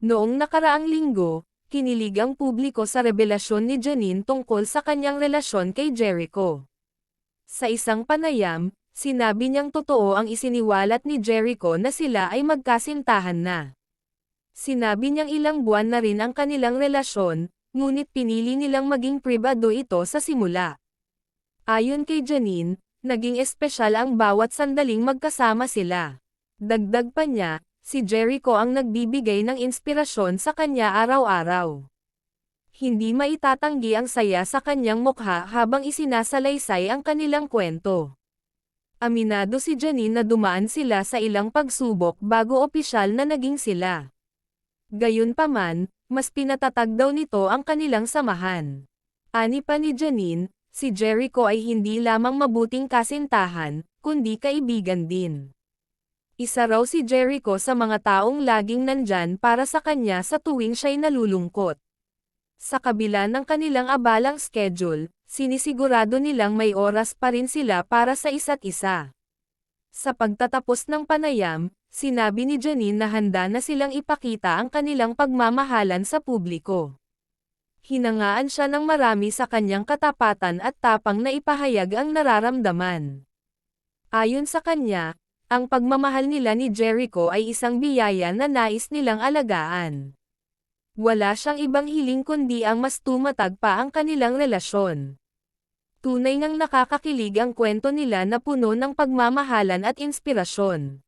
Noong nakaraang linggo, kinilig ang publiko sa revelasyon ni Janine tungkol sa kanyang relasyon kay Jericho. Sa isang panayam, sinabi niyang totoo ang isiniwalat ni Jericho na sila ay magkasintahan na. Sinabi niyang ilang buwan na rin ang kanilang relasyon, ngunit pinili nilang maging pribado ito sa simula. Ayon kay Janine, naging espesyal ang bawat sandaling magkasama sila. Dagdag pa niya, si Jericho ang nagbibigay ng inspirasyon sa kanya araw-araw. Hindi maitatanggi ang saya sa kanyang mukha habang isinasalaysay ang kanilang kwento. Aminado si Janine na dumaan sila sa ilang pagsubok bago opisyal na naging sila. Gayunpaman, mas pinatatag daw nito ang kanilang samahan. Ani pa ni Janine, si Jericho ay hindi lamang mabuting kasintahan, kundi kaibigan din. Isa raw si Jericho sa mga taong laging nandyan para sa kanya sa tuwing siya'y nalulungkot. Sa kabila ng kanilang abalang schedule, sinisigurado nilang may oras pa rin sila para sa isa't isa. Sa pagtatapos ng panayam, sinabi ni Janine na handa na silang ipakita ang kanilang pagmamahalan sa publiko. Hinangaan siya ng marami sa kanyang katapatan at tapang na ipahayag ang nararamdaman. Ayon sa kanya, ang pagmamahal nila ni Jericho ay isang biyaya na nais nilang alagaan. Wala siyang ibang hiling kundi ang mas tumatag pa ang kanilang relasyon. Tunay ngang nakakakilig ang kwento nila na puno ng pagmamahalan at inspirasyon.